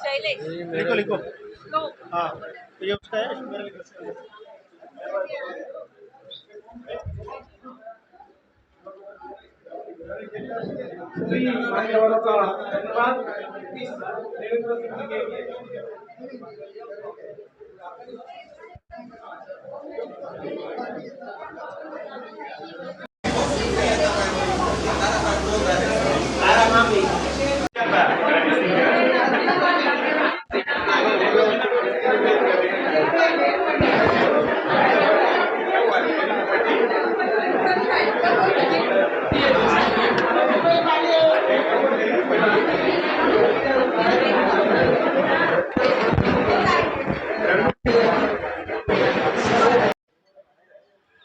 शैलेश लिखो लिखो हाँ ये उसका है धन्यवाद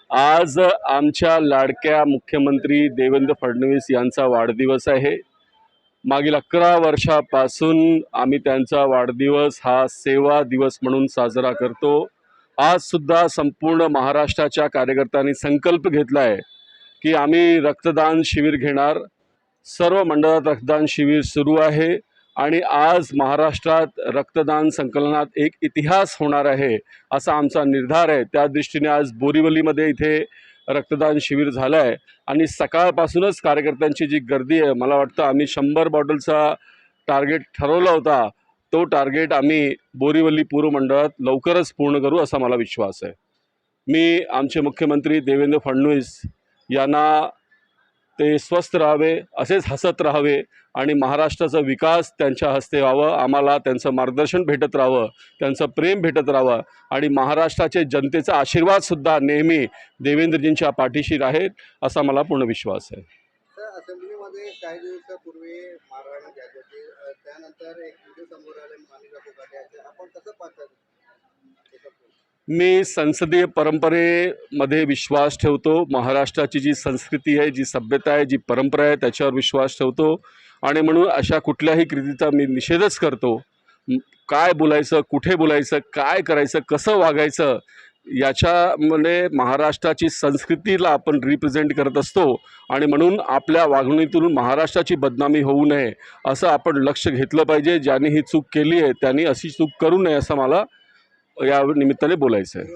आज आमच्या लाडक्या मुख्यमंत्री देवेंद्र फडणवीस यांचा वाढदिवस आहे. मागील अकरा वर्षापासून आम्ही त्यांचा वाढदिवस हा सेवा दिवस म्हणून साजरा करतो. आजसुद्धा संपूर्ण महाराष्ट्राच्या कार्यकर्त्यांनी संकल्प घेतला आहे की आम्ही रक्तदान शिबिर घेणार. सर्व मंडळात रक्तदान शिबिर सुरू आहे. आणि आज महाराष्ट्रात रक्तदान संकलनात एक इतिहास होणार आहे असा आमचा निर्धार आहे. त्या दृष्टीने आज बोरिवलीमध्ये इथे रक्तदान शिबिर झालं आहे आणि सकाळपासूनच कार्यकर्त्यांची जी गर्दी आहे मला वाटतं आम्ही शंभर बॉटलचा टार्गेट ठरवला होता. तो टार्गेट आम्ही बोरिवली पूर्व मंडळात लवकरच पूर्ण करू असा मला विश्वास आहे. मी आमचे मुख्यमंत्री देवेंद्र फडणवीस यांना ते स्वस्थ राहावे असेच हसत राहावे आणि महाराष्ट्राचा विकास त्यांच्या हस्ते व्हावं आम्हाला त्यांचं मार्गदर्शन भेटत राहावं त्यांचं प्रेम भेटत राहावं आणि महाराष्ट्राचे जनतेचा आशीर्वादसुद्धा नेहमी देवेंद्रजींच्या पाठीशी राहील असा मला पूर्ण विश्वास आहे. असेंब्लीमध्ये काही दिवसापूर्वी महाराणा त्यानंतर एक व्हिडिओ समोर आले मानिका फुकाटे आपण कसं पाहतात मी संसदीय परंपरेमध्ये विश्वास ठेवतो. महाराष्ट्राची जी संस्कृती आहे जी सभ्यता आहे जी परंपरा आहे त्याच्यावर विश्वास ठेवतो. आणि म्हणून अशा कुठल्याही कृतीचा मी निषेधच करतो. काय बोलायचं कुठे बोलायचं काय करायचं कसं वागायचं याच्यामध्ये महाराष्ट्राची संस्कृतीला आपण रिप्रेझेंट करत असतो. आणि म्हणून आपल्या वागणुकीतून महाराष्ट्राची बदनामी होऊ नये असं आपण लक्ष घेतलं पाहिजे. ज्यांनी ही चूक केली आहे त्यांनी अशी चूक करू नये असं मला या निमित्ताने बोलायचं आहे.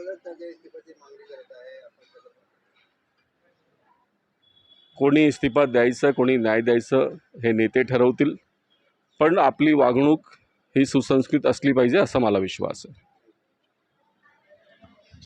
कोणी इस्तिफा द्यायचं कोणी न्याय द्यायचं हे नेते ठरवतील. पण आपली वागणूक ही सुसंस्कृत असली पाहिजे असा मला विश्वास आहे.